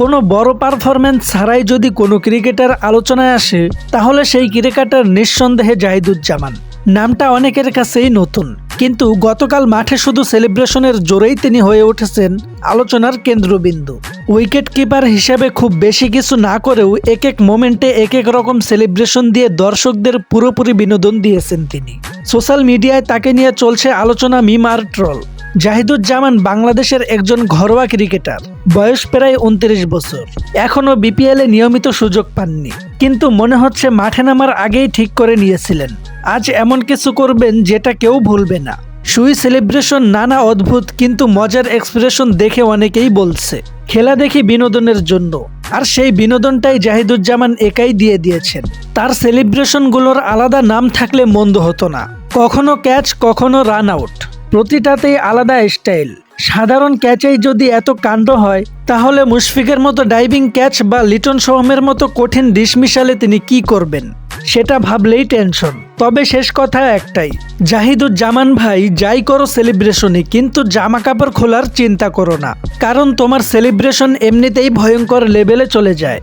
কোনো বড় পারফরম্যান্স ছাড়াই যদি কোনো ক্রিকেটার আলোচনায় আসে, তাহলে সেই ক্রিকেটার নিঃসন্দেহে জাহিদুজ্জামান। নামটা অনেকের কাছেই নতুন, কিন্তু গতকাল মাঠে শুধু সেলিব্রেশনের জোরেই তিনি হয়ে উঠেছেন আলোচনার কেন্দ্রবিন্দু। উইকেট কিপার হিসেবে খুব বেশি কিছু না করেও এক এক মোমেন্টে এক এক রকম সেলিব্রেশন দিয়ে দর্শকদের পুরোপুরি বিনোদন দিয়েছেন তিনি। সোশ্যাল মিডিয়ায় তাকে নিয়ে চলছে আলোচনা মিম আর ট্রল জাহিদুজ্জামান বাংলাদেশের একজন ঘরোয়া ক্রিকেটার। বয়স প্রায় উনত্রিশ বছর। এখনও বিপিএলে নিয়মিত সুযোগ পাননি। কিন্তু মনে হচ্ছে মাঠে নামার আগেই ঠিক করে নিয়েছিলেন। আজ এমন কিছু করবেন যেটা কেউ ভুলবে না। সুই সেলিব্রেশন নানা অদ্ভুত কিন্তু মজার এক্সপ্রেশন দেখে অনেকেই বলছে, খেলা দেখি বিনোদনের জন্য। আর সেই বিনোদনটাই জাহিদুজ্জামান একাই দিয়ে দিয়েছেন। তার সেলিব্রেশনগুলোর আলাদা নাম থাকলে মন্দ হতো না। কখনো ক্যাচ, কখনো রান আউট। প্রতিটাতেই আলাদা স্টাইল। সাধারণ ক্যাচেই যদি এত কাণ্ড হয়, তাহলে মুশফিকের মতো ডাইভিং ক্যাচ বা লিটন সোহমের মতো কঠিন ডিসমিশালে তিনি কি করবেন? সেটা ভাবলেই টেনশন। তবে শেষ কথা একটাই, জাহিদুজ্জামান ভাই যাই করো সেলিব্রেশনে কিন্তু জামা কাপড় খোলার চিন্তা করো না। কারণ তোমার সেলিব্রেশন এমনিতেই ভয়ঙ্কর লেভেলে চলে যায়।